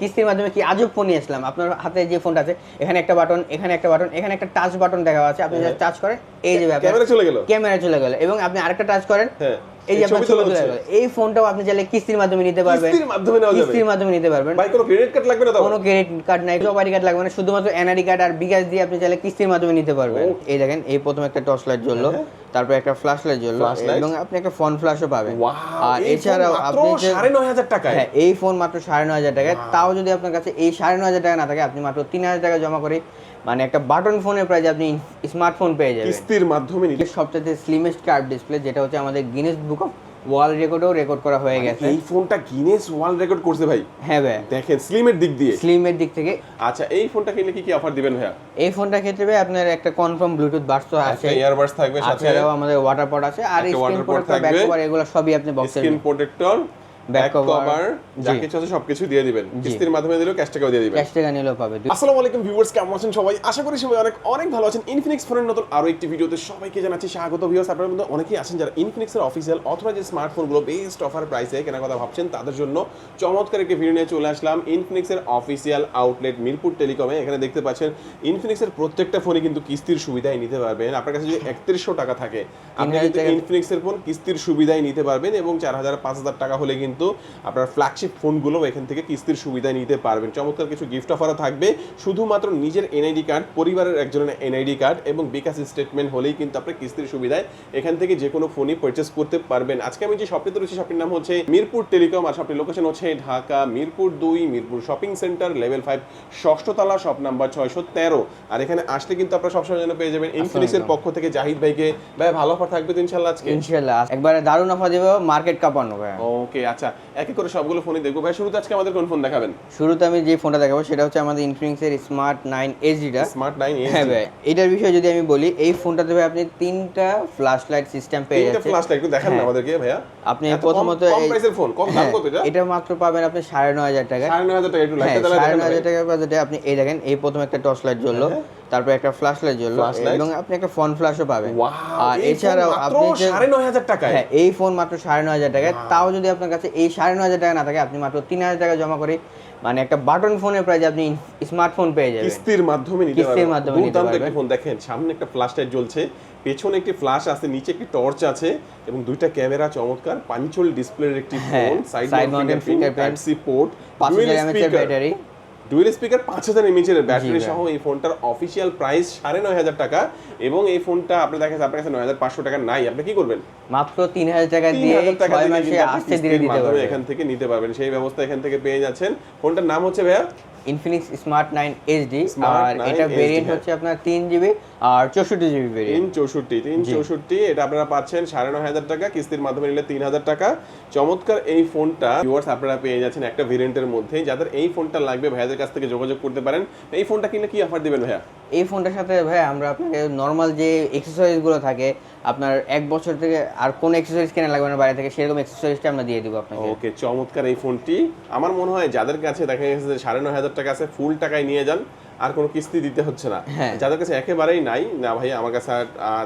কিস্তির মাধ্যমে কি আজব ফোন নিয়ে আসলাম? আপনার হাতে যে ফোনটা আছে এখানে একটা বাটন এখানে একটা বাটন এখানে একটা টাচ বাটন দেখা আছে। আপনি হ্যাঁ। টাচ করেন এই যে ক্যামেরা চলে গেল। ক্যামেরা চলে গেল। এবং আপনি আরেকটা টাচ করেন হ্যাঁ। এই যে আপনার ছবি হচ্ছে। গেল এই ফোনটাও আপনি চাইলে কিস্তির মাধ্যমে নিতে পারবেন। কিস্তির মাধ্যমে নেওয়া যাবে। কিস্তির মাধ্যমে নিতে পারবেন। ভাই কোনো ক্রেডিট কার্ড লাগবে না তো? কোনো ক্রেডিট কার্ড নাই সবারই কার্ড লাগবে না। শুধুমাত্র এনআরডি কার্ড আর বিকাশ দিয়ে আপনি চাইলে কিস্তির মাধ্যমে নিতে পারবেন। এই দেখেন এই প্রথম একটা টর্চ লাইট জ্বললো হ্যাঁ। তারপর একটা ফ্ল্যাশ লাইট জ্বললো এবং আপনি একটা ফোন ফ্ল্যাশও পাবেন। আর এছাড়াও আপনি যে- সাড়ে নয় হাজার টাকায়? হ্যাঁ এই ফোন মাত্র সাড়ে নয় হাজার টাকায়। তাও যদি আপনার কাছে এই সাড়ে নয় হাজার টাকা না থাকে আপনি মাত্র তিন হাজার টাকা জমা করে মানে একটা বাটন ফোনের প্রাইজে আপনি স্মার্টফোন পেয়ে যাবেন। কিস্তির মাধ্যমে নিলে সবচেয়ে স্লিমেস্ট কার্ভ ডিসপ্লে যেটা হচ্ছে আমাদের গিনেস বুক অফ ওয়ার্ল্ড রেকর্ডেও রেকর্ড করা হয়ে গেছে। এই ফোনটা গিনেস ওয়ার্ল্ড রেকর্ড করছে ভাই। হ্যাঁ ভাই। দেখেন স্লিমের দিক দিয়ে। স্লিমের দিক থেকে। আচ্ছা এই ফোনটা কিনলে কি কি অফার দিবেন ভাইয়া? এই ফোনটার ক্ষেত্রে ভাই আপনার একটা কনফার্ম ব্লুটুথ বাস তো আছে। ইয়ারবাডস থাকবে সাথে। আমাদের ওয়াটার পট আছে। আর স্ক্রিন প্রোটেক্টর ব্যাক থাকবে। কভার এগুলো সবই আপনি বক্সে স্ক্রিন প্রোটেক্টর ব্যাক কভার যা কিছু আছে সবকিছু দিয়ে দিবেন। কিস্তির মাধ্যমে দিলেও ক্যাশ টাকাও দিয়ে দিবেন। ক্যাশ টাকা নিলেও পাবে। আসসালামু আলাইকুম ভিউয়ার্স কেমন আছেন সবাই? আশা করি সবাই অনেক অনেক ভালো আছেন। ইনফিনিক্স ফোনের নতুন আরও একটি ভিডিওতে সবাইকে জানাচ্ছি স্বাগত ভিউয়ার্স আপনাদের মধ্যে অনেকেই আছেন যারা ইনফিনিক্সের অফিসিয়াল অথবা যে স্মার্টফোনগুলো বেস্ট অফার প্রাইসে কেনার কথা ভাবছেন তাদের জন্য চমৎকার একটি ভিডিও নিয়ে চলে আসলাম। ইনফিনিক্সের অফিসিয়াল আউটলেট মিরপুর টেলিকমে এখানে দেখতে পাচ্ছেন ইনফিনিক্সের প্রত্যেকটা ফোনে কিন্তু কিস্তির সুবিধাই নিতে পারবেন। আপনার কাছে যদি একত্রিশশো টাকা থাকে আপনি কিন্তু ইনফিনিক্সের ফোন কিস্তির সুবিধাই নিতে পারবেন এবং চার হাজার পাঁচ হাজার টাকা হলে কিন্তু আপনার ফ্ল্যাগশিপ ফোনগুলো এখান থেকে কিস্তির সুবিধা নিতে পারবেন। চমৎকার কিছু গিফট অফারও থাকবে। শুধুমাত্র নিজের এনআইডি কার্ড পরিবারের একজনের এনআইডি কার্ড এবং বিকাশ স্টেটমেন্ট হলেই কিন্তু আপনি কিস্তির সুবিধায় এখান থেকে যে কোনো ফোনই পারচেস করতে পারবেন। আজকে আমি যে শপটিতে রয়েছি শপটির নাম হচ্ছে মিরপুর টেলিকম আর শপটির লোকেশন হচ্ছে ঢাকা মিরপুর দুই Mirpur shopping centre level five ষষ্ঠতলা shop number ছয়শো তেরো। আর এখানে আসলে কিন্তু আপনারা সবসময় যেন পেয়ে যাবেন ইনফিনিক্সের পক্ষ থেকে জাহিদ ভাইকে। ভাই ভালো অফার থাকবে তো ইনশাল্লাহ আজকে? ইনশাআল্লাহ। একবারে দারুণ অফার দেবো মার্কেট কাঁপানো ভাই ওকে আচ্ছা একে করে সবগুলো ফোনই দেখব। ভাই শুরুতে আজকে আমাদের কোন ফোন দেখাবেন? শুরুতে আমি যে ফোনটা দেখাবো সেটা হচ্ছে আমাদের ইনফিনিক্সের স্মার্ট নাইন এইচডিটা স্মার্ট নাইন হ্যাঁ ভাই এটার বিষয়ে যদি আমি বলি এই ফোনটাতে ভাই আপনি তিনটা ফ্ল্যাশ লাইট সিস্টেম পেয়ে তিনটা যাচ্ছেন। ফ্ল্যাশ একটু দেখান না হ্যাঁ। আমাদেরকে ভাইয়া। আপনি প্রথমত কম এই- প্রাইসের ফোন কম দাম হ্যাঁ, কত এটা? এটা মাত্র পাবেন আপনি সাড়ে নয় হাজার টাকা। সাড়ে নয় হাজার টাকা একটু হ্যাঁ সাড়ে নয় হাজার ভাই। বাজেটে আপনি এই দেখেন এই প্রথম একটা টর্চ লাইট জ্বললো তারপর একটা ফ্ল্যাশ লাইট জ্বললো এবং আপনি একটা ফোন ফ্ল্যাশও পাবেন। আর এছাড়াও আপনি যে- সাড়ে নয় হাজার টাকায়? হ্যাঁ এই ফোন মাত্র সাড়ে নয় হাজার টাকায়। তাও যদি আপনার কাছে এই সাড়ে নয় হাজার টাকা না থাকে আপনি মাত্র তিন হাজার টাকা জমা করে মানে একটা বাটন ফোনের প্রাইজ আপনি স্মার্টফোন পেয়ে যাবেন। কিস্তির মাধ্যমে নিতে কিস্তির মাধ্যমে নিতে পারবেন একটা ফোন দেখেন সামনে একটা ফ্ল্যাশ লাইট জ্বলছে পেছনে একটি ফ্ল্যাশ আছে নিচে একটি টর্চ আছে এবং দুইটা ক্যামেরা চমৎকার পাঞ্চল ডিসপ্লের একটি phone side mounted fingerprint C port পাঁচ হাজার ব্যাটারি ডুয়েল স্পিকার পাঁচ হাজার এমএচের ব্যাটারি সহ এই ফোনটার অফিসিয়াল প্রাইস সাড়ে নয় হাজার টাকা এবং এই ফোনটা আপনি দেখেন আপনার কাছে নয় হাজার পাঁচশো টাকা নাই। আপনি কি করবেন? মাত্র তিন হাজার টাকা তিন দিয়ে হাজার ছয় মাসে আসতে দিলে দিতে পারবেন। এখান থেকে নিতে পারবেন। সেই ব্যবস্থা এখান থেকে পেয়ে যাচ্ছেন। ফোনটার নাম হচ্ছে ভাইয়া? ইনফিনিক্স স্মার্ট নাইন এইচডি আর এটা ভেরিয়েন্ট। হচ্ছে আপনার তিন জিবি আর চৌষট্টি জিবি তিন ভেরিয়েন্ট চৌষট্টি তিন চৌষট্টি এটা আপনারা পাচ্ছেন সাড়ে নয় হাজার টাকা কিস্তির মাধ্যমে নিলে তিন হাজার টাকা। চমৎকার এই ফোনটা ভিউয়ার্স আপনারা পেয়ে যাচ্ছেন একটা ভেরিয়েন্টের মধ্যে। যাদের এই ফোনটা লাগবে ভাইয়াদের কাছ থেকে যোগাযোগ করতে পারেন। এই ফোনটা কিনলে কি অফার দিবেন ভাইয়া? এই ফোনটার সাথে ভাই আমরা আপনাকে নর্মাল যে এক্সেসরিজগুলো থাকে আপনার এক বছর থেকে আর কোন এক্সেসরিজ কেনা লাগবে না বাইরে থেকে সেরকম এক্সেসরিজটা আমরা দিয়ে দিব আপনাকে। ওকে চমৎকার এই ফোনটি। আমার মনে হয় যাদের কাছে দেখা গেছে যে সাড়ে নয় হাজার টাকা আছে ফুল টাকায় নিয়ে যান। আর কোনো কিস্তি দিতে হচ্ছে না। হ্যাঁ। যাদের কাছে একেবারেই নাই না ভাই আমার কাছে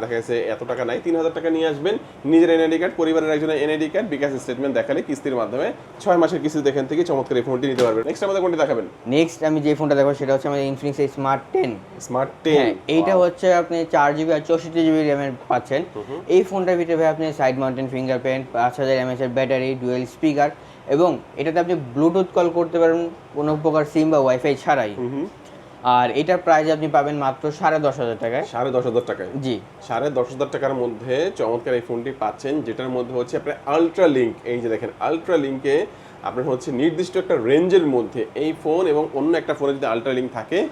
দেখা গেছে এত টাকা নাই তিন হাজার টাকা নিয়ে আসবেন। নিজের এনআইডি কার্ড পরিবারের একজনের এনআইডি কার্ড বিকাশ স্টেটমেন্ট দেখালে কিস্তির মাধ্যমে ছয় মাসের কিস্তি দেখেন থেকে চমৎকার এই ফোনটি নিতে পারবেন। নেক্সট আমাদের কোনটি দেখাবেন? নেক্সট আমি যে ফোনটা দেখব সেটা হচ্ছে আমাদের Infinix smart ten smart ten হ্যাঁ এইটা হচ্ছে আপনি চার জিবি আর চৌষট্টি জিবি র্যামের পাচ্ছেন। এই ফোনটার ভিতরে ভাই আপনি সাইড মাউন্টেন ফিঙ্গারপ্রিন্ট পাঁচ হাজার এমএচ এর ব্যাটারি ডুয়েল স্পিকার এবং এটাতে আপনি ব্লুটুথ কল করতে পারেন কোনো প্রকার সিম বা ওয়াইফাই ছাড়াই। আর এটার প্রাইস আপনি পাবেন মাত্র সাড়ে দশ হাজার টাকায়। সাড়ে দশ হাজার টাকায়? জি। সাড়ে দশ হাজার টাকার মধ্যে চমৎকার এই ফোনটি পাচ্ছেন যেটার মধ্যে হচ্ছে আপনার আলট্রা লিঙ্ক এই যে দেখেন আলট্রা লিঙ্কে আপনার হচ্ছে নির্দিষ্ট একটা রেঞ্জের মধ্যে এই ফোন এবং অন্য একটা ফোনে যদি আলট্রা লিঙ্ক থাকে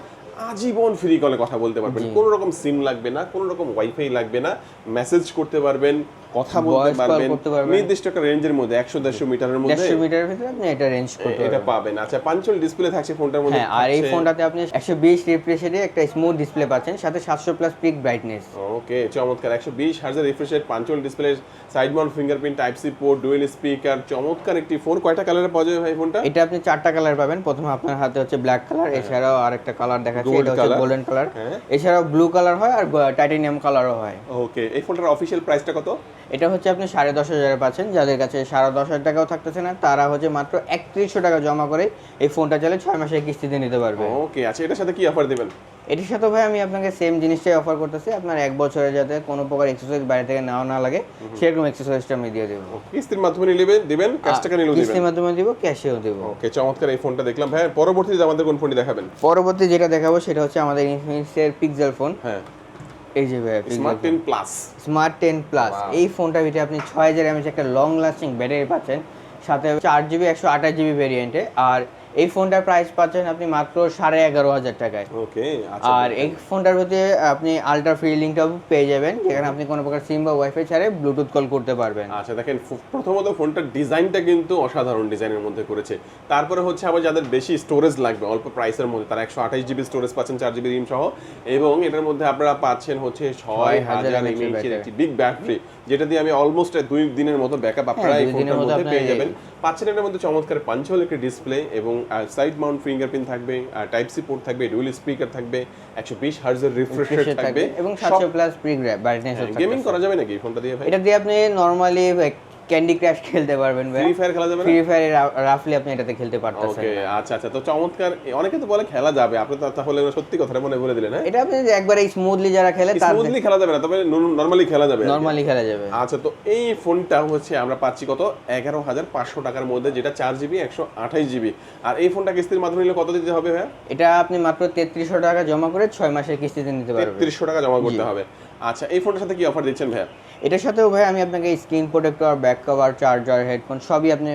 আজীবন ফ্রি কলে কথা বলতে পারবেন। কোনো রকম সিম লাগবে না কোনো রকম ওয়াইফাই লাগবে না। মেসেজ করতে পারবেন কথা বলতে পারবেন নির্দিষ্ট একটা রেঞ্জের মধ্যে একশো দেড়শো মিটারের মধ্যে। দেড়শো মিটারের ভিতরে আপনি এটা রেঞ্জ করতে এটা পাবেন। আচ্ছা পাঞ্চল ডিসপ্লে থাকছে ফোনটার মধ্যে। হ্যাঁ আর এই ফোনটাতে আপনি একশো বিশ রিফ্রেশে একটা স্মুথ ডিসপ্লে পাচ্ছেন সাথে সাতশো প্লাস পিক ব্রাইটনেস ওকে চমৎকার। একশো বিশ হাজার রিফ্রেশের punch hole display side mount fingerprint type C port dual speaker চমৎকার একটি ফোন কয়টা কালারে পাওয়া যাবে ভাই ফোনটা এটা আপনি চারটা কালার পাবেন। প্রথমে আপনার হাতে হচ্ছে ব্ল্যাক কালার এছাড়াও আরেকটা কালার দেখাচ্ছে এটা হচ্ছে গোল্ডেন কালার হ্যাঁ। এছাড়াও ব্লু কালার হয় আর টাইটানিয়াম কালারও হয়। ওকে এই ফোনটার অফিসিয়াল প্রাইসটা কত? এটা হচ্ছে আপনি সাড়ে দশ হাজারে পাচ্ছেন। যাদের কাছে সাড়ে দশ হাজার টাকাও থাকতেছে না তারা হচ্ছে মাত্র একত্রিশশো টাকা জমা করে এই ফোনটা চাইলে ছয় মাসের কিস্তিতে নিতে পারবে। ওকে আচ্ছা এটার সাথে কি অফার দিবেন? এটির সাথে ভাই আমি আপনাকে সেম জিনিসটাই অফার করতেছি। আপনার এক বছরে যাতে কোনো প্রকার এক্সারসাইজ বাইরে থেকে নেওয়া না লাগে সেরকম এক্সারসাইজটা আমি দিয়ে দেবো। কিস্তির মাধ্যমে নিলে দিবেন ক্যাশ টাকা নিলেও দিবেন। কিস্তির মাধ্যমে দিব ক্যাশেও দেবো। ওকে চমৎকার এই ফোনটা দেখলাম। ভাই পরবর্তীতে আমাদের কোন ফোনটি দেখাবেন? পরবর্তী যেটা দেখাবো সেটা হচ্ছে আমাদের ইনফিনিক্সের পিক্সেল ফোন হ্যাঁ। এই যে ভাই smart ten plus smart ten plus এই ফোনটার ভিতরে আপনি ছয় হাজার এমএচ একটা লং লাস্টিং ব্যাটারি পাচ্ছেন সাথে চার জিবি একশো আঠাশ জিবি ভেরিয়েন্টে আর এই ফোনটার প্রাইস পাচ্ছেন আপনি মাত্র সাড়ে এগারো হাজার টাকায়। ওকে আচ্ছা আর এই ফোনটার মধ্যে আপনি আলট্রা ফ্রি লিঙ্কটাও পেয়ে যাবেন যেখানে আপনি কোনো প্রকার সিম বা ওয়াইফাই ছাড়ে ব্লুটুথ কল করতে পারবেন। আচ্ছা দেখেন প্রথমত ফোনটার ডিজাইনটা কিন্তু অসাধারণ ডিজাইনের মধ্যে করেছে। তারপরে হচ্ছে আবার যাদের বেশি স্টোরেজ লাগবে অল্প প্রাইসের মধ্যে তারা একশো আঠাশ জিবি স্টোরেজ পাচ্ছেন চার জিবি রিম সহ। এবং এটার মধ্যে আপনারা পাচ্ছেন হচ্ছে ছয় হাজার এমএইচের একটি বিগ ব্যাটারি যেটা দিয়ে আমি অলমোস্ট দুই দিনের মতো ব্যাকআপ আপনারা এই ফোনটার মধ্যে পেয়ে যাবেন। পাঁচ এটার মধ্যে চমৎকার পাঞ্চল একটি ডিসপ্লে এবং সাইড মাউন্ট ফিঙ্গারপ্রিন্ট থাকবে আর টাইপ সি পোর্ট থাকবে ডুয়েল স্পিকার থাকবে একশো বিশ হার্জের রিফ্রেশ রেট থাকবে। এবং সাতশো প্লাস প্রি ব্রাইটনেস গেমিং করা যাবে নাকি ফোনটা দিয়ে ভাই? এটা দিয়ে আপনি নর্মালি ক্যান্ডি ক্রাশ খেলতে পারবেন ফ্রি ফায়ার খেলা যাবে ফ্রি ফায়ার রাফলি আপনি এটাতে খেলতে পারতেছেন। ওকে আচ্ছা আচ্ছা। তো চমৎকার। অনেকে তো বলে খেলা যাবে। আপনি তো তাহলে সত্যি কথাটা মনে বলে দিলেন হ্যাঁ? এটা আপনি যে একবারে স্মুথলি যারা খেলে তার স্মুথলি খেলা যাবে না তবে নর্মালি খেলা যাবে। নর্মালি খেলা যাবে। আচ্ছা তো এই ফোনটা হচ্ছে আমরা পাচ্ছি কত? এগারো হাজার পাঁচশো টাকার মধ্যে যেটা চার জিবি একশো আঠাশ জিবি। আর এই ফোনটা কিস্তির মাধ্যমে নিলে কত দিতে হবে ভাই এটা আপনি মাত্র তেত্রিশশো টাকা জমা করে ছয় মাসের কিস্তিতে নিতে পারবেন। তেত্রিশশো টাকা জমা করতে হবে। আচ্ছা এই ফোনটার সাথে কি অফার দিচ্ছেন ভাইয়া? এটার সাথেও ভাই আমি আপনাকে screen protector back cover charger headphone সবই আপনি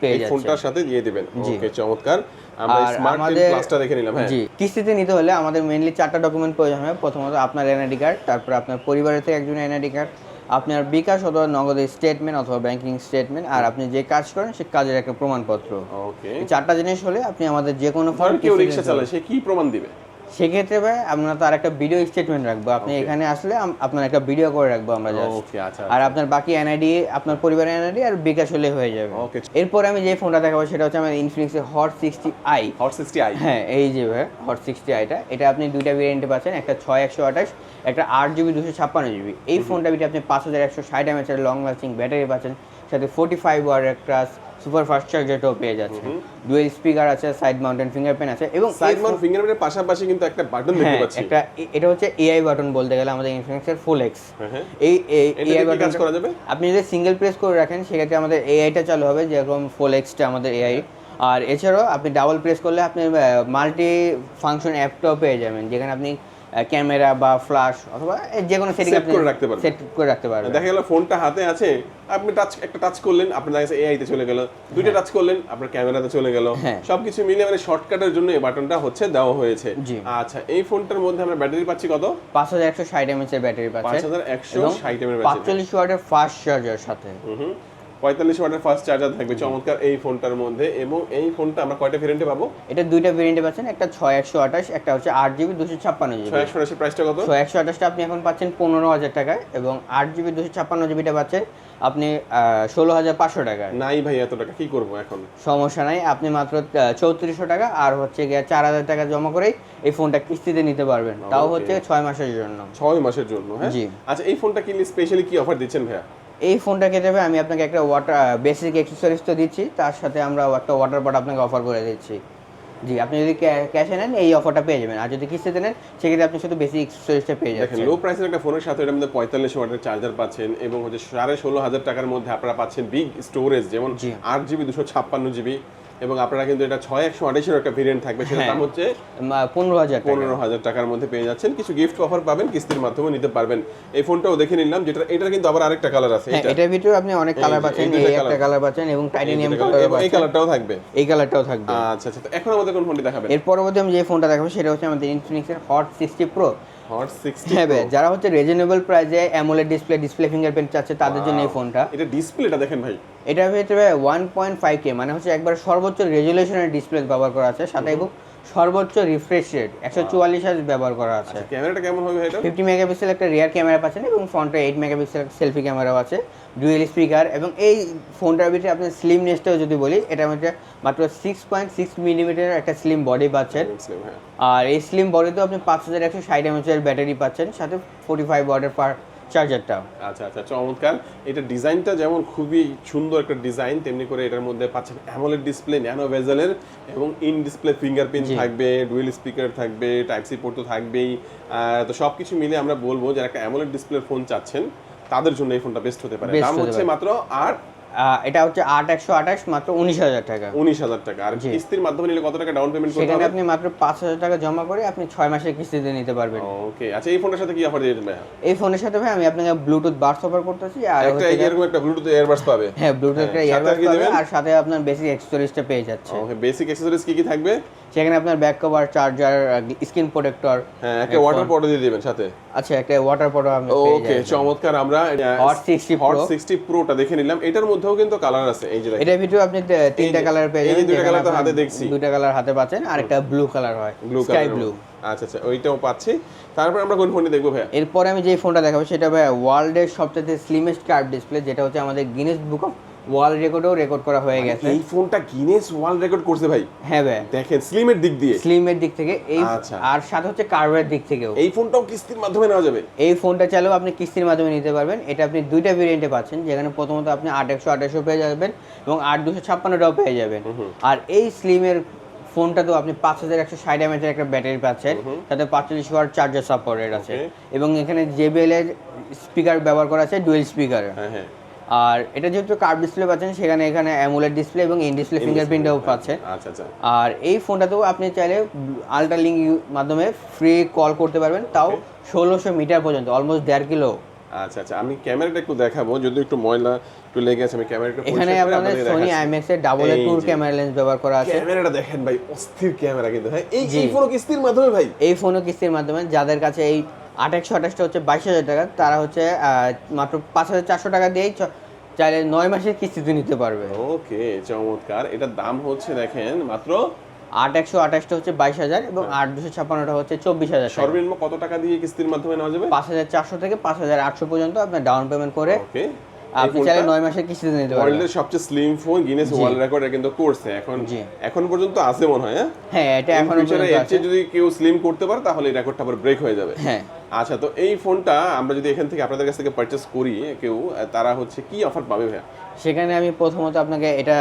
পেয়ে যাচ্ছেন। ফোনটার সাথে দিয়ে দিবেন। ওকে চমৎকার। আমরা স্মার্ট প্লাসটা দেখে নিলাম হ্যাঁ। জি কিস্তিতে নিতে হলে আমাদের মেইনলি চারটা ডকুমেন্ট প্রয়োজন হবে। প্রথমত আপনার এনআইডি কার্ড তারপর আপনার পরিবারের থেকে একজন এনআইডি কার্ড আপনার বিকাশ অথবা নগদের স্টেটমেন্ট অথবা ব্যাংকিং স্টেটমেন্ট আর আপনি যে কাজ করেন সে কাজের একটা প্রমাণপত্র। ওকে এই চারটা জিনিস হলে আপনি আমাদের যে কোনো ধরেন কেউ রিক্সা চালায় সে কি প্রমাণ দিবে? সেক্ষেত্রে ভাই আমরা আর একটা ভিডিও স্টেটমেন্ট রাখব। আপনি এখানে আসলে আপনার একটা ভিডিও করে রাখব আমরা আচ্ছা আর আপনার বাকি এনআইডি আপনার পরিবারের এনআইডি আর বিকাশ হলে হয়ে যাবে। ওকে এরপর আমি যে ফোনটা দেখাবো সেটা হচ্ছে আমার ইনফিনিক্সের hot sixty i hot sixty i হ্যাঁ এই যে ভাই হট সিক্সটি আইটা এটা আপনি দুইটা ভেরিয়েন্টে পাচ্ছেন একটা ছয় একশো আঠাশ একটা আট জিবি দুশো ছাপ্পান্ন জিবি। এই ফোনটা আপনি পাঁচ হাজার একশো ষাট এমএচের লং লাস্টিং ব্যাটারি পাচ্ছেন। সাথে ফোর্টি ফাইভ ওয়ার একটা সুপার ফাস্ট চার্জারটাও পেয়ে যাচ্ছে। ডুয়েল স্পিকার আছে সাইড মাউন্টেন ফিঙ্গারপ্রিন্ট আছে এবং সাইড মাউন্ট ফিঙ্গারপ্রিন্টের পাশাপাশি কিন্তু একটা বাটন দেখতে হ্যাঁ পাচ্ছি। একটা এটা হচ্ছে এআই বাটন বলতে গেলে আমাদের ইনফিনিক্সের ফুল এক্স হ্যাঁ, হ্যাঁ। এই এআই বাটন কাজ করা যাবে? আপনি যদি সিঙ্গেল প্রেস করে রাখেন সেক্ষেত্রে আমাদের এআইটা চালু হবে যেরকম ফুল এক্সটা আমাদের এআই আর এছাড়াও আপনি ডাবল প্রেস করলে আপনি মাল্টি ফাংশন অ্যাপটাও পেয়ে যাবেন যেখানে আপনি ক্যামেরা বা ফ্ল্যাশ অথবা যে কোনো সেটিং আপনি করে রাখতে পারবেন। সেট করে রাখতে পারবেন। দেখা গেল ফোনটা হাতে আছে আপনি টাচ একটা টাচ করলেন আপনার কাছে এআই তে চলে গেল। দুইটা টাচ করলেন আপনার ক্যামেরাতে চলে গেল। হ্যাঁ। সবকিছু মিলে মানে শর্টকাটের জন্য এই বাটনটা হচ্ছে দেওয়া হয়েছে। জি। আচ্ছা এই ফোনটার মধ্যে আমরা ব্যাটারি পাচ্ছি কত? পাঁচ হাজার একশো ষাট এমএচ এর ব্যাটারি পাঁচ পাচ্ছেন হাজার একশো এবং ষাট এমএর ব্যাটারি। পাঁচচল্লিশ ওয়াটের ফাস্ট চার্জার সাথে। হুম। পঁয়তাল্লিশ ওয়াটের ফাস্ট চার্জার থাকবে। চমৎকার এই ফোনটার মধ্যে। এবং এই ফোনটা আমরা কয়টা ভেরিয়েন্টে পাবো? এটা দুইটা ভেরিয়েন্টে পাচ্ছেন। একটা ছয় একশো আঠাশ একটা হচ্ছে আট জিবি দুশো ছাপ্পান্ন জিবি। ছয় একশো আশি প্রাইসটা কত? ছয় একশো আঠাশটা আপনি এখন পাচ্ছেন পনেরো হাজার টাকায় এবং আট জিবি দুশো ছাপ্পান্ন জিবিটা পাচ্ছেন আপনি ষোলো হাজার পাঁচশো টাকায়। নাই ভাই এত টাকা। কি করব এখন? সমস্যা নাই। আপনি মাত্র চৌত্রিশশো টাকা আর হচ্ছে গিয়ে চার হাজার টাকা জমা করেই এই ফোনটা কিস্তিতে নিতে পারবেন। তাও হচ্ছে ছয় মাসের জন্য। ছয় মাসের জন্য হ্যাঁ। আচ্ছা এই ফোনটা কিনলে স্পেশালি কি অফার দিচ্ছেন ভাইয়া? এই ফোনটা কেটে যাবে আমি আপনাকে একটা ওয়াটার বেসিক অ্যাক্সেসরিজ তো দিচ্ছি তার সাথে আমরা একটা ওয়াটার বট আপনাকে অফার করে দিচ্ছি। জি আপনি যদি ক্যাশে নেন এই অফারটা পেয়ে যাবেন। আর যদি কিস্তিতে নেন সেক্ষেত্রে আপনি শুধু বেশি অ্যাক্সেসরিজটা পেয়ে যাবেন লো প্রাইসের একটা ফোনের সাথে এটার মধ্যে পঁয়তাল্লিশ ওয়াটের চার্জার পাচ্ছেন এবং হচ্ছে সাড়ে ষোলো হাজার টাকার মধ্যে আপনারা পাচ্ছেন বিগ স্টোরেজ যেমন আট জিবি দুশো ছাপ্পান্ন জিবি এবং আপনারা কিন্তু এটা ছয় একশো আঠাশের একটা ভেরিয়েন্ট থাকবে দাম হ্যাঁ। হচ্ছে পনেরো হাজার পনেরো হাজার টাকার মধ্যে পেয়ে যাচ্ছেন। কিছু গিফট অফার পাবেন কিস্তির মাধ্যমে নিতে পারবেন। এই ফোনটাও দেখে নিলাম যেটা এটার কিন্তু আবার আরেকটা কালার আছে হ্যাঁ এটা। এটার ভিতরে আপনি অনেক কালার পাচ্ছেন এই একটা কালার পাচ্ছেন এবং টাইটেনিয়াম এই কালার এই কালারটাও থাকবে। এই কালারটাও থাকবে। আচ্ছা আচ্ছা তো এখন আমাদের কোন ফোনটি দেখাবেন? এর পরবর্তী আমি যে ফোনটা দেখাবো সেটা হচ্ছে আমাদের ইনফিনিক্সের হট সিক্সটি প্রো হট হ্যাঁ ভাই, যারা হচ্ছে রিজনেবল প্রাইসে অ্যামোলেড ডিসপ্লে ডিসপ্লে ফিঙ্গারপ্রিন্ট চাচ্ছে তাদের জন্য এই ফোনটা এটা ডিসপ্লেটা দেখেন ভাই। এটা ভিতরে ওয়ান পয়েন্ট ফাইভ কে মানে হচ্ছে একবার সর্বোচ্চ রেজুলেশনের ডিসপ্লে ব্যবহার করা আছে সাথে এবং সর্বোচ্চ রিফ্রেশ রেট একশো চুয়াল্লিশ হাজার ব্যবহার করা আছে। ক্যামেরাটা কেমন হবে এটা? ফিফটি মেগাপিক্সেল একটা রিয়ার ক্যামেরা পাচ্ছেন এবং ফ্রন্টে এইট মেগাপিক্সেল সেলফি ক্যামেরাও আছে ডুয়েল স্পিকার এবং এই ফোনটার ভিতরে আপনি স্লিমনেসটাও যদি বলি এটা মধ্যে মাত্র সিক্স পয়েন্ট সিক্স মিলিমিটার একটা স্লিম বডি পাচ্ছেন। হ্যাঁ। আর এই স্লিম বডিতেও আপনি পাঁচ হাজার একশো ষাট এমএচের ব্যাটারি পাচ্ছেন সাথে ফোর্টি ফাইভ ওয়াটের পার চার্জারটা। আচ্ছা আচ্ছা চমৎকার। এটা ডিজাইনটা যেমন খুবই সুন্দর একটা ডিজাইন তেমনি করে এটার মধ্যে পাচ্ছেন অ্যামোলেড ডিসপ্লে ন্যানো ভেজেলের এবং ইন ডিসপ্লে ফিঙ্গারপ্রিন্ট থাকবে ডুয়েল স্পিকার থাকবে টাইপ সি পোর্ট তো থাকবেই। তো সব কিছু মিলে আমরা বলব যারা একটা অ্যামোলেড ডিসপ্লের ফোন চাচ্ছেন তাদের জন্য এই ফোনটা বেস্ট হতে পারে। দাম হচ্ছে মাত্র আট এটা হচ্ছে আট একশো আঠাশ মাত্র উনিশ হাজার টাকা। উনিশ হাজার টাকা। আর কিস্তির মাধ্যমে নিলে কত টাকা ডাউন পেমেন্ট করতে হবে? আপনি মাত্র পাঁচ হাজার টাকা জমা করে আপনি ছয় মাসের কিস্তিতে নিতে পারবেন। ওকে আচ্ছা এই ফোনের সাথে কি অফার দিয়ে ভাই এই ফোনের সাথে ভাই আমি আপনাকে ব্লুটুথ বার্স অফার করতেছি আর একটা এরকম একটা ব্লুটুথ এয়ারবাডস পাবে। হ্যাঁ ব্লুটুথ একটা আর পাবে আর সাথে আপনার বেসিক অ্যাকসেসরিজটা পেয়ে যাচ্ছে। ওকে বেসিক অ্যাকসেসরিজ কি কি থাকবে? সেখানে আপনার back cover charger screen protector হ্যাঁ একটা ওয়াটার পট দিয়ে দিবেন সাথে। আচ্ছা একটা ওয়াটার পটও পেয়ে ওকে চমৎকার আমরা Hot 60 হট 60 প্রোটা দেখে নিলাম। এটার মধ্যেও কিন্তু কালার আছে এই যে দেখেন। এটার ভিতরে আপনি তিনটা কালার পেয়ে যাবেন দুইটা যেখানে colour তো হাতে দেখছি। দুইটা কালার হাতে পাচ্ছেন আর একটা ব্লু কালার হয় ব্লু স্কাই কালার ব্লু আচ্ছা আচ্ছা ওইটাও পাচ্ছি। তারপর আমরা কোন ফোনটি দেখব ভাইয়া? এরপরে আমি যে ফোনটা দেখাবো সেটা ভাই ওয়ার্ল্ডের সবচেয়ে স্লিমেস্ট কার্ভ ডিসপ্লে যেটা হচ্ছে আমাদের গিনেস বুক অফ ওয়ার্ল্ড রেকর্ডও রেকর্ড করা হয়ে গেছে। এই ফোনটা গিনেস ওয়ার্ল্ড রেকর্ড করছে ভাই। হ্যাঁ ভাই। দেখেন স্লিমের দিক দিয়ে। স্লিমের দিক থেকে এই আচ্ছা। আর সাথে হচ্ছে কার্ভের দিক থেকেও। এই ফোনটাও কিস্তির মাধ্যমে নেওয়া যাবে। এই ফোনটা চাইলেও আপনি কিস্তির মাধ্যমে নিতে পারবেন। এটা আপনি দুইটা ভেরিয়েন্টে পাচ্ছেন যেখানে প্রথমত আপনি আট একশো আঠাশো পেয়ে যাবেন এবং আট দুশো ছাপ্পান্নটাও পেয়ে যাবেন। আর এই স্লিমের ফোনটা তো আপনি পাঁচ হাজার একশো ষাট এমএচের একটা ব্যাটারি পাচ্ছেন। তাতে পাঁচচল্লিশ ওয়াট চার্জার সাপোর্টেড আছে। এবং এখানে জেবিএল এর স্পিকার ব্যবহার করা আছে ডুয়েল স্পিকার হ্যাঁ হ্যাঁ। আর এটা যেহেতু কার্ভ ডিসপ্লে পাচ্ছেন সেখানে এখানে অ্যামুলেট ডিসপ্লে এবং ইন ডিসপ্লে ফিঙ্গারপ্রিন্টও পাচ্ছেন আচ্ছা আচ্ছা। আর এই ফোনটাতেও আপনি চাইলে আলট্রা লিঙ্ক মাধ্যমে ফ্রি কল করতে পারবেন। তাও ষোলোশো মিটার পর্যন্ত অলমোস্ট দেড় কিলো। আচ্ছা আচ্ছা। আমি ক্যামেরাটা একটু দেখাবো যদি একটু ময়লা একটু লেগে আছে আমি ক্যামেরাটা এখানে আপনাদের সোনি আইম্যাক্স এর ডাবল এই টুর ক্যামেরা লেন্স ব্যবহার করা আছে। ক্যামেরাটা দেখেন ভাই অস্থির ক্যামেরা কিন্তু হ্যাঁ। এই ফোনও কিস্তির মাধ্যমে ভাই? এই ফোনও কিস্তির মাধ্যমে যাদের কাছে এই আট একশো আঠাশটা হচ্ছে বাইশ হাজার টাকা। তারা হচ্ছে মাত্র পাঁচ হাজার চারশো টাকা দিয়েই চাইলে নয় মাসের কিস্তিতে নিতে পারবে। ওকে চমৎকার। এটার দাম হচ্ছে দেখেন মাত্র? আট একশো আঠাশটা হচ্ছে বাইশ হাজার এবং আট দুশো ছাপ্পান্নটা হচ্ছে চব্বিশ হাজার সর্বনিম্ন কত টাকা দিয়ে কিস্তির মাধ্যমে নেওয়া যাবে? পাঁচ হাজার চারশো থেকে পাঁচ হাজার আটশো পর্যন্ত আপনার ডাউন পেমেন্ট করে আপনি চাইলে নয় মাসের কিস্তিতে নিতে পারবেন। ওয়ার্ল্ডের সবচেয়ে slim phone Guinness world record কিন্তু করছে। এখন এখন পর্যন্ত আছে মনে হয় হ্যাঁ? হ্যাঁ এটা এখন যদি কেউ স্লিম করতে পারে তাহলে এই রেকর্ডটা আবার ব্রেক হয়ে যাবে। হ্যাঁ। আচ্ছা তো এই ফোনটা আমরা যদি এখান থেকে আপনাদের কাছ থেকে পারচেস করি কেউ তারা হচ্ছে কি অফার পাবে ভাইয়া? সেখানে আমি প্রথমত আপনাকে এটা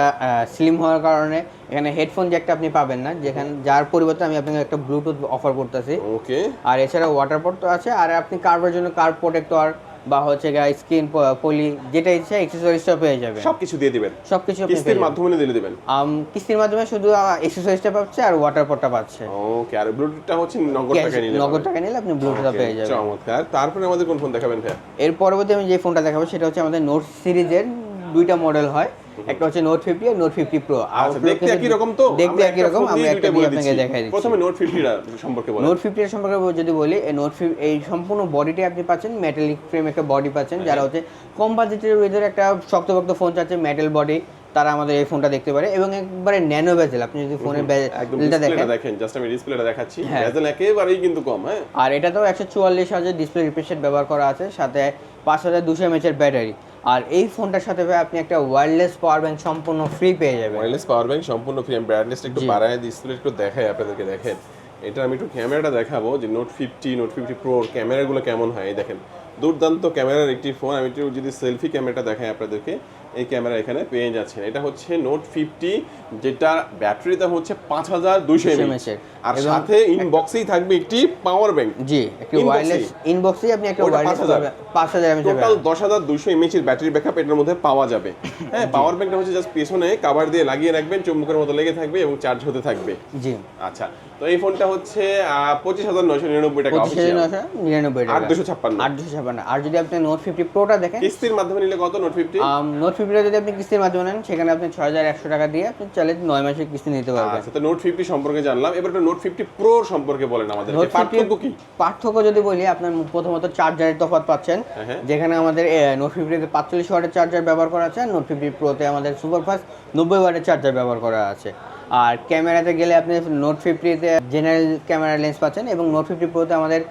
স্লিম হওয়ার কারণে এখানে হেডফোন জ্যাকটা আপনি পাবেন না যেখানে যার পরিবর্তে আমি আপনাকে একটা ব্লুটুথ অফার করতেছি। ওকে আর এছাড়া ওয়াটার পোর্ট তো আছে আর আপনি কার্ভের জন্য কার্ভ প্রোটেক্টর বা হচ্ছে গায়ে স্ক্রিন পলি যেটা ইচ্ছা অ্যাক্সেসরিজটা পেয়ে যাবে। সবকিছু দিয়ে দিবেন? সবকিছু কিস্তির। মাধ্যমে দিয়ে দিবেন? আম, কিস্তির মাধ্যমে শুধু অ্যাক্সেসরিজটা পাচ্ছে আর ওয়াটার পটটা পাচ্ছে। ওকে আর ব্লুটুথটা হচ্ছে নগদ টাকা নিলে নগদ টাকা নিলে আপনি ব্লুটুথটা পেয়ে যাবেন। চমৎকার। তারপরে আমাদের কোন ফোন দেখাবেন ভাই এর পরবর্তী আমি যে ফোনটা দেখাবো সেটা হচ্ছে আমাদের নোট সিরিজের দুইটা মডেল হয়। একটা হচ্ছে নোট ফিফটি আর নোট ফিফটি প্রো আচ্ছা দেখতে একই রকম তো? দেখতে একই রকম আমি একটা দিয়ে আপনাকে দেখাই দিচ্ছি। প্রথমে নোট সম্পর্কে বলেন। নোট সম্পর্কে যদি বলি এই নোট এই সম্পূর্ণ বডিটি আপনি পাচ্ছেন মেটালিক ফ্রেম একটা বডি পাচ্ছেন হ্যাঁ। যারা হচ্ছে কম বাজেটের ভিতরে একটা শক্তপোক্ত ফোন চাচ্ছে মেটাল বডি তারা আমাদের এই ফোনটা দেখতে পারে। এবং একবারে ন্যানো বেজেল আপনি যদি ফোনের বেজেলটা দেখেন। দেখেন জাস্ট আমি ডিসপ্লেটা দেখাচ্ছি। হ্যাঁ। ভেজেল একেবারেই কিন্তু কম হ্যাঁ। আর এটাতেও একশো চুয়াল্লিশ হাজার ডিসপ্লে রিফ্রেশ ব্যবহার করা আছে সাথে পাঁচ হাজার দুশো এমএচের ব্যাটারি আর এই ফোনটার সাথে ভাই আপনি একটা ওয়্যারলেস পাওয়ার ব্যাংক সম্পূর্ণ ফ্রি পেয়ে যাবেন। ওয়্যারলেস পাওয়ার ব্যাংক সম্পূর্ণ ফ্রি আমি ব্রাইটনেসটা একটু বাড়ায় ডিসপ্লে একটু দেখাই আপনাদেরকে দেখেন। এটা আমি একটু ক্যামেরাটা দেখাবো যে note fifty note fifty pro ক্যামেরাগুলো কেমন হয় এই দেখেন। দুর্দান্ত ক্যামেরার একটি ফোন আমি একটু যদি সেলফি ক্যামেরাটা দেখাই আপনাদেরকে এই ক্যামেরা এখানে পেয়ে যাচ্ছেন। এটা হচ্ছে নোট ফিফটি যেটা ব্যাটারিটা হচ্ছে পাঁচ হাজার দুইশো mAh এমএচ আর সাথে ইনবক্সেই থাকবে একটি পাওয়ার ব্যাংক জি একটি? ওয়্যারলেস আপনি একটা ওটা ওয়্যারলেস 5000 পাঁচ হাজার টোটাল দশ হাজার এর ব্যাটারি ব্যাকআপ এটার মধ্যে পাওয়া যাবে। হ্যাঁ পাওয়ার ব্যাংকটা হচ্ছে জাস্ট পেছনে কাভার দিয়ে লাগিয়ে রাখবেন চুম্বকের মতো লেগে থাকবে এবং চার্জ হতে থাকবে। জি। আচ্ছা তো এই ফোনটা হচ্ছে পঁচিশ হাজার নয়শো নিরানব্বই টাকা নিরানব্বই আট টাকা দুশো ছাপ্পান্ন। আট দুশো ছাপ্পান্ন। আর যদি আপনি নোট ফিফটি প্রোটা দেখেন কিস্তির মাধ্যমে নিলে কত নোট ফিফটি নোট ফিফটিটা যদি আপনি কিস্তির মাধ্যমে নেন সেখানে আপনি ছয় হাজার একশো টাকা দিয়ে আপনি চাইলে নয় মাসের কিস্তি নিতে পারবেন। আচ্ছা তো নোট ফিফটি সম্পর্কে জানলাম। এবার নোট ফিফটি প্রো সম্পর্কে বলেন আমাদের পার্থক্য কি? পার্থক্য যদি বলি আপনার প্রথমত চার্জারের তফাৎ পাচ্ছেন। হ্যাঁ, হ্যাঁ। যেখানে আমাদের নোট ফিফটিতে পাঁচচল্লিশ ওয়াটের চার্জার ব্যবহার করা আছে নোট ফিফটি প্রোতে আমাদের সুপারফাস্ট নব্বই ওয়াটের চার্জার ব্যবহার করা আছে। আর ক্যামেরাতে গেলে আপনি নোট ফিফটিতে জেনারেল ক্যামেরা লেন্স পাচ্ছেন এবং নোট ফিফটি প্রোতে আমাদের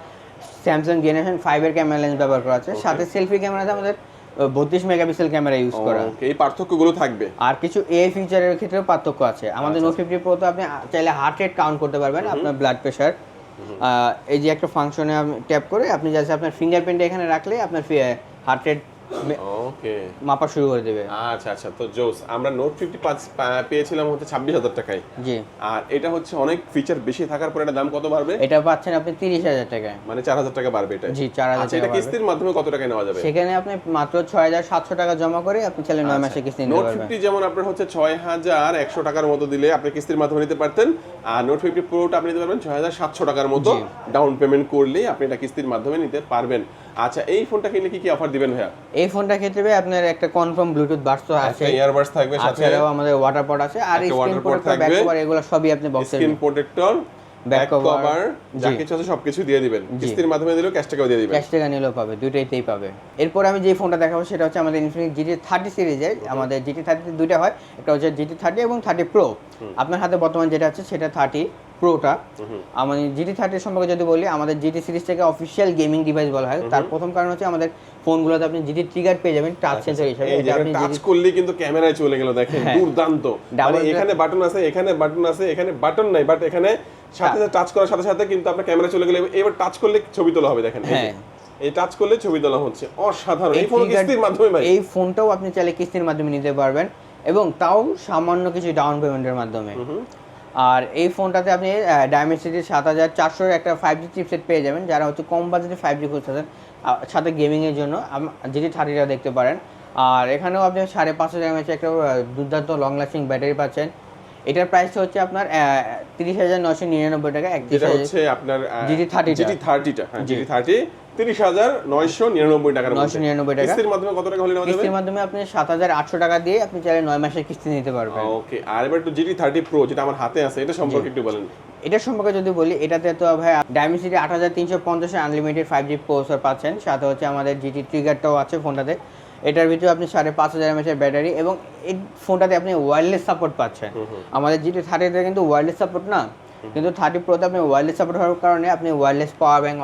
স্যামসাং জেনারেশন ফাইভের ক্যামেরা লেন্স ব্যবহার করা আছে। সাথে সেলফি ক্যামেরাতে আমাদের বত্রিশ মেগাপিক্সেল ক্যামেরা ইউজ করা। এই পার্থক্যগুলো থাকবে। আর কিছু এ ফিচারের ক্ষেত্রেও পার্থক্য আছে। আমাদের নোট ফিফটি প্রোতে আপনি চাইলে হার্ট রেট কাউন্ট করতে পারবেন আপনার ব্লাড প্রেশার এই যে একটা ফাংশনে আমি ট্যাপ করে আপনি জাস্ট আপনার ফিঙ্গারপ্রিন্ট এখানে রাখলে আপনার হার্ট রেট ওকে মাপা শুরু করে দেবে। আচ্ছা আচ্ছা তো জোস আমরা নোট ফিফটি পেয়েছিলাম হচ্ছে ছাব্বিশ হাজার টাকায়। জি। আর এটা হচ্ছে অনেক ফিচার বেশি থাকার পরে এটা দাম কত বাড়বে? এটা পাচ্ছেন আপনি তিরিশ হাজার টাকায়। মানে চার হাজার টাকা বাড়বে এটা জি চার হাজার আচ্ছা এটা কিস্তির মাধ্যমে কত টাকায় নেওয়া যাবে? সেখানে আপনি মাত্র ছয় হাজার সাতশো টাকা জমা করে আপনি চাইলে নয় মাসে কিস্তি নোট ফিফটি যেমন আপনার হচ্ছে ছয় হাজার একশো টাকার মতো দিলে আপনি কিস্তির মাধ্যমে নিতে পারতেন। আর নোট ফিফটি প্রোটা আপনি নিতে পারবেন ছয় হাজার সাতশো টাকার মতো ডাউন পেমেন্ট করলেই আপনি এটা কিস্তির মাধ্যমে নিতে পারবেন। আচ্ছা এই ফোনটা কিনলে কি কি অফার দিবেন ভাইয়া? এই ফোনটা ক্ষেত্রে আপনার একটা কনফার্ম ব্লুটুথ বাস তো আছে। ইয়ারবাডস থাকবে সাথে। তাছাড়াও আমাদের ওয়াটার পট আছে। আর screen port protector back cover এগুলো সবই আপনি বক্সের স্ক্রিন প্রোটেক্টর ব্যাক কভার যা কিছু আছে সবকিছু দিয়ে দিবেন। কিস্তির মাধ্যমে দিলেও ক্যাশ টাকাও দিয়ে দিবেন। ক্যাশ টাকা নিলেও পাবে দুইটাইতেই পাবে। এরপর আমি যে ফোনটা দেখাবো সেটা হচ্ছে আমাদের ইনফিনিক্স জিটি থার্টি সিরিজের আমাদের জিটি থার্টিতে দুইটা হয়। একটা হচ্ছে জিটি থার্টি এবং থার্টি প্রো আপনার হাতে বর্তমান যেটা আছে সেটা থার্টি প্রোটা আমাদের জিটি থার্টি সম্পর্কে যদি বলি আমাদের জিটি সিরিজ থেকে অফিসিয়াল গেমিং ডিভাইস বলা হয়। তার প্রথম কারণ হচ্ছে আমাদের ফোনগুলোতে আপনি জিটি ট্রিগার পেয়ে যাবেন টাচ সেন্সর হিসেবে। এটা আপনি টাচ করলে কিন্তু ক্যামেরায় চলে গেল দেখেন হ্যাঁ। দুর্দান্ত। মানে এখানে বাটন আছে এখানে বাটন আছে এখানে বাটন নাই বাট এখানে সাথে সাথে টাচ করার সাথে সাথে কিন্তু আপনার ক্যামেরা চলে গেলে এবার টাচ করলে ছবি তোলা হবে দেখেন এই হ্যাঁ। টাচ করলে ছবি তোলা হচ্ছে অসাধারণ। এই এই ফোন কিস্তির মাধ্যমে ভাই। এই ফোনটাও আপনি চাইলে কিস্তির মাধ্যমে নিতে পারবেন এবং তাও সামান্য কিছু ডাউন পেমেন্টের মাধ্যমে। আর এই ফোনটাতে আপনি ডায়মেন্সিটির সাত হাজার চারশোর একটা ফাইভ জি চিপসেট পেয়ে যাবেন যারা হচ্ছে কম বাজেটে ফাইভ জি খুঁজতেছেন সাথে গেমিংয়ের জন্য জিটি থার্টিটা দেখতে পারেন। আর এখানেও আপনি সাড়ে পাঁচ হাজার এমএচ একটা দুর্দান্ত লং লাস্টিং ব্যাটারি পাচ্ছেন। এটার প্রাইসটা হচ্ছে আপনার তিরিশ হাজার নশো নিরানব্বই টাকা একত্রিশ হচ্ছে আপনার GT30 টা। জিটি থার্টিটা জিটি থার্টি তিরিশ হাজার নয়শো নিরানব্বই টাকার মধ্যে। 999 টাকা। কিস্তির মাধ্যমে কত টাকা হলে নেওয়া যাবে? কিস্তির মাধ্যমে আপনি সাত হাজার আটশো টাকা দিয়ে আপনি চাইলে নয় মাসের কিস্তি নিতে পারবেন। ওকে আর এবার একটু জিটি থার্টি প্রো যেটা আমার হাতে আছে এটা সম্পর্কে একটু বলেন। এটা সম্পর্কে যদি বলি এটাতে তো ভাই ডায়মেন্সিটি আট হাজার তিনশো পঞ্চাশে আনলিমিটেড ফাইভ জি প্রসেসর পাচ্ছেন সাথে হচ্ছে আমাদের জিটি ট্রিগারটাও আছে ফোনটাতে। এটার ভিতরে আপনি সাড়ে পাঁচ হাজার এমএচের ব্যাটারি এবং এই ফোনটাতে আপনি ওয়্যারলেস সাপোর্ট পাচ্ছেন। আমাদের জিটি থার্টিতে কিন্তু ওয়্যারলেস সাপোর্ট না। কিন্তু থার্টি প্রোতে আপনি ওয়ারলেস সাপোর্ট হওয়ার কারণে আপনি ওয়্যারলেস পাওয়ার ব্যাঙ্ক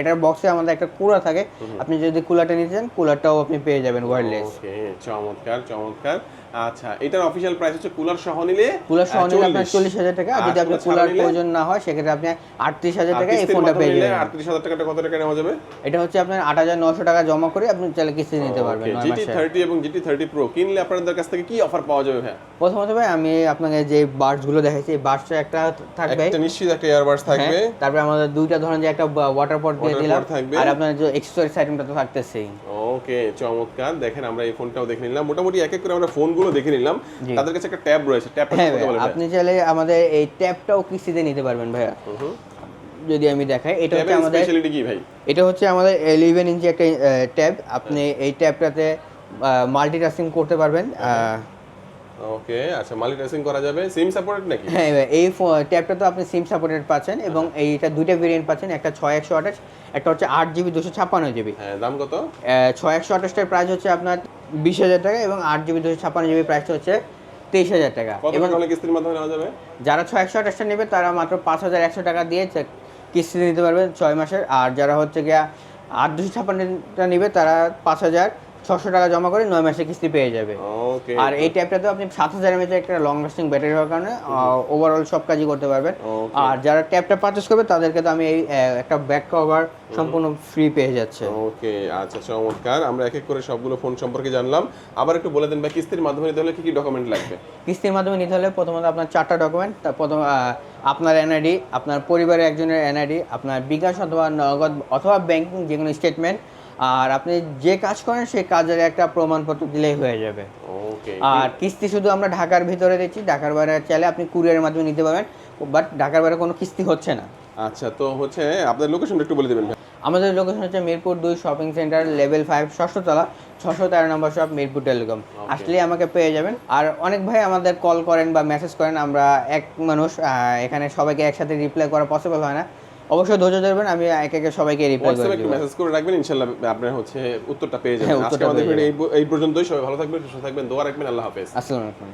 এটার বক্সে আমাদের একটা কুলার থাকে। আপনি যদি কুলারটা নিতে চান কুলারটাও আপনি পেয়ে যাবেন ওয়্যারলেস ওকে চমৎকার চমৎকার। আচ্ছা এটার অফিসিয়াল প্রাইস হচ্ছে কুলার সহ নিলে কুলার সহ নিলে আপনার 40 চল্লিশ হাজার টাকা আর আর যদি আপনি কুলার? প্রয়োজন না হয় সেক্ষেত্রে আপনি আটত্রিশ হাজার আর টাকা এই ফোনটা পেয়ে যাবেন। আটত্রিশ হাজার টাকাটা কত টাকা নেওয়া যাবে? এটা হচ্ছে আপনার আট হাজার নশো টাকা জমা করে আপনি চাইলে কিস্তি নিতে পারবেন নয় জিটি মাসে থার্টি এবং জিটি থার্টি প্রো কিনলে আপনাদের কাছ থেকে কি অফার পাওয়া যাবে ভাই প্রথমত ভাই আমি আপনাকে যে বার্ডসগুলো দেখাইছি এই বার্ডসটা একটা থাকবে। একটা নিশ্চিত একটা ইয়ারবাডস থাকবে। হ্যাঁ, তারপরে আমাদের দুইটা ধরনের যে একটা ওয়াটার পট দিয়ে দিলাম। আর আপনার যে এক্সেসরিজ আইটেমটা তো থাকতেছেই। ওকে চমৎকার। দেখেন আমরা এই ফোনটাও দেখে নিলাম। মোটামুটি এক এক করে আমরা ফোনগুলো দেখে নিলাম। তাদের কাছে একটা ট্যাব রয়েছে। ট্যাবটা হ্যাঁ আপনি চাইলে আমাদের এই ট্যাবটাও কিস্তিতে নিতে পারবেন ভাইয়া। যদি আমি দেখাই এটা হচ্ছে আমাদের স্পেশালিটি কি ভাই? এটা হচ্ছে আমাদের ইলেভেন ইঞ্চি একটা ট্যাব। আপনি এই ট্যাবটাতে মাল্টিটাস্কিং করতে পারবেন ওকে আচ্ছা মাল্টিটাস্কিং করা যাবে। সিম সাপোর্টেড নাকি? হ্যাঁ এই ট্যাবটা তো আপনি সিম সাপোর্টেড পাচ্ছেন এবং এইটা দুইটা ভেরিয়েন্ট পাচ্ছেন একটা ছয় একশো আঠাশ একটা হচ্ছে আট জিবি দুশো ছাপ্পান্ন জিবি হ্যাঁ দাম কত? ছয় একশো আঠাশটার প্রাইস হচ্ছে আপনার বিশ হাজার টাকা এবং আট জিবি দুশো ছাপান্ন জিবি প্রাইসটা হচ্ছে তেইশ হাজার টাকা। এবং কিস্তির মাধ্যমে নেওয়া যাবে? যারা ছয় একশো আঠাশটা নেবে তারা মাত্র পাঁচ হাজার একশো টাকা দিয়ে কিস্তিতে কিস্তি নিতে পারবে ছয় মাসের। আর যারা হচ্ছে গিয়া আট দুশো ছাপ্পান্নটা নেবে তারা পাঁচ হাজার ছশো টাকা জমা করে নয় মাসের কিস্তি পেয়ে যাবে। ওকে আর এই ট্যাপটা ট্যাবটাতে আপনি সাত হাজার এমএচ একটা লং লাস্টিং ব্যাটারি হওয়ার কারণে ওভারঅল সব কাজই করতে পারবেন। আর যারা ট্যাবটা পারচেস করবে তাদেরকে তো আমি এই একটা ব্যাক কভার সম্পূর্ণ ফ্রি পেয়ে যাচ্ছে। ওকে আচ্ছা চমৎকার। আমরা এক এক করে সবগুলো ফোন সম্পর্কে জানলাম। আবার একটু বলে দেন ভাই কিস্তির মাধ্যমে নিতে হলে কি কি ডকুমেন্ট লাগবে? কিস্তির মাধ্যমে নিতে হলে প্রথমত আপনার চারটা ডকুমেন্ট প্রথম আপনার এনআইডি আপনার পরিবারের একজনের এনআইডি আপনার বিকাশ অথবা নগদ অথবা ব্যাংকিং যে কোনো স্টেটমেন্ট আর আপনি যে কাজ করেন সেই কাজের একটা প্রমাণপত্র দিলেই হয়ে যাবে। আর কিস্তি শুধু আমরা ঢাকার ভিতরে দিচ্ছি ঢাকার বাইরে চাইলে আপনি কুরিয়ারের মাধ্যমে নিতে পারবেন বাট ঢাকার বাইরে কোনো কিস্তি হচ্ছে না। আচ্ছা তো হচ্ছে আপনার লোকেশনটা একটু বলে দেবেন আমাদের লোকেশন হচ্ছে মিরপুর দুই শপিং সেন্টার লেভেল ফাইভ ষষ্ঠতলা ছশো তেরো নম্বর শপ মিরপুর টেলিকম আসলে আমাকে পেয়ে যাবেন। আর অনেক ভাই আমাদের কল করেন বা মেসেজ করেন আমরা এক মানুষ এখানে সবাইকে একসাথে রিপ্লাই করা পসিবল হয় না। অবশ্যই ধৈর্য ধরবেন আমি এক একে সবাইকে রিপ্লাই করে হোয়াটসঅ্যাপে একটু মেসেজ করে রাখবেন ইনশাল্লাহ আপনার হচ্ছে উত্তরটা পেয়ে যাবেন। হ্যাঁ, আজকে আমাদের এই এই পর্যন্তই সবাই ভালো থাকবেন সুস্থ থাকবেন দোয়া রাখবেন আল্লাহ হাফেজ। আসসালামু আলাইকুম।